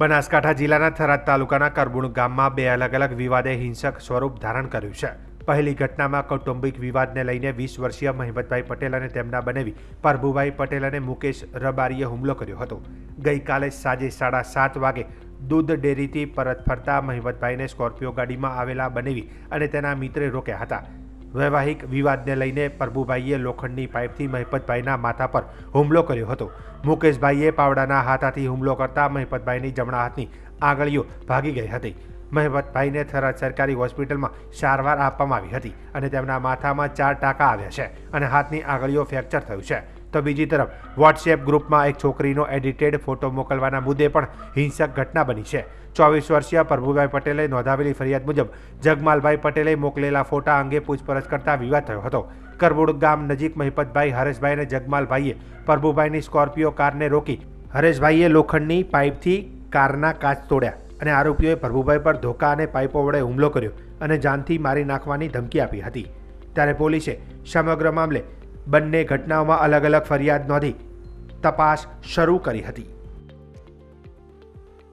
બનાસકાંઠા જિલ્લાના થરાદ તાલુકાના કરબુણ ગામમાં બે અલગ અલગ વિવાદે હિંસક સ્વરૂપ ધારણ કર્યું છે. પહેલી ઘટનામાં કૌટુંબિક વિવાદને લઈને વીસ વર્ષીય મહિમતભાઈ પટેલ અને તેમના બનેવી પ્રભુભાઈ પટેલ અને મુકેશ રબારીએ હુમલો કર્યો હતો. ગઈકાલે સાંજે સાડા સાત વાગે દૂધ ડેરીથી પરત ફરતા મહિમતભાઈને સ્કોર્પિયો ગાડીમાં આવેલા બનેવી અને તેના મિત્રે રોક્યા હતા. વૈવાહિક વિવાદને લઈને પ્રભુભાઈએ લોખંડની પાઇપથી મહિપતભાઈના માથા પર હુમલો કર્યો હતો. મુકેશભાઈએ પાવડાના હાથાથી હુમલો કરતા મહિપતભાઈની જમણા હાથની આંગળીઓ ભાગી ગઈ હતી. મહેમતભાઈને થરાદ સરકારી હોસ્પિટલમાં સારવાર આપવામાં આવી હતી અને તેમના માથામાં ચાર ટાંકા આવ્યા છે અને હાથની આંગળીઓ ફ્રેક્ચર થયું છે. તો બીજી તરફ વોટ્સએપ ગ્રુપમાં એક છોકરીનો એડિટેડ ફોટો મોકલવાના મુદ્દે પણ હિંસક ઘટના બની છે. ચોવીસ વર્ષીય પ્રભુભાઈ પટેલે નોંધાવેલી ફરિયાદ મુજબ, જગમાલભાઈ પટેલે મોકલેલા ફોટા અંગે પૂછપરછ કરતા વિવાદ થયો હતો. કરબુડ ગામ નજીક મહિપતભાઈ હરેશભાઈ અને જગમાલભાઈએ પ્રભુભાઈની સ્કોર્પિયો કારને રોકી હરેશભાઈએ લોખંડની પાઇપથી કારના કાચ તોડ્યા અને આરોપીઓએ પ્રભુભાઈ પર ધોકા અને પાઇપો વડે હુમલો કર્યો અને જાનથી મારી નાખવાની ધમકી આપી હતી. ત્યારે પોલીસે સમગ્ર મામલે બંને ઘટનાઓમાં અલગ અલગ ફરિયાદ નોંધી તપાસ શરૂ કરી હતી.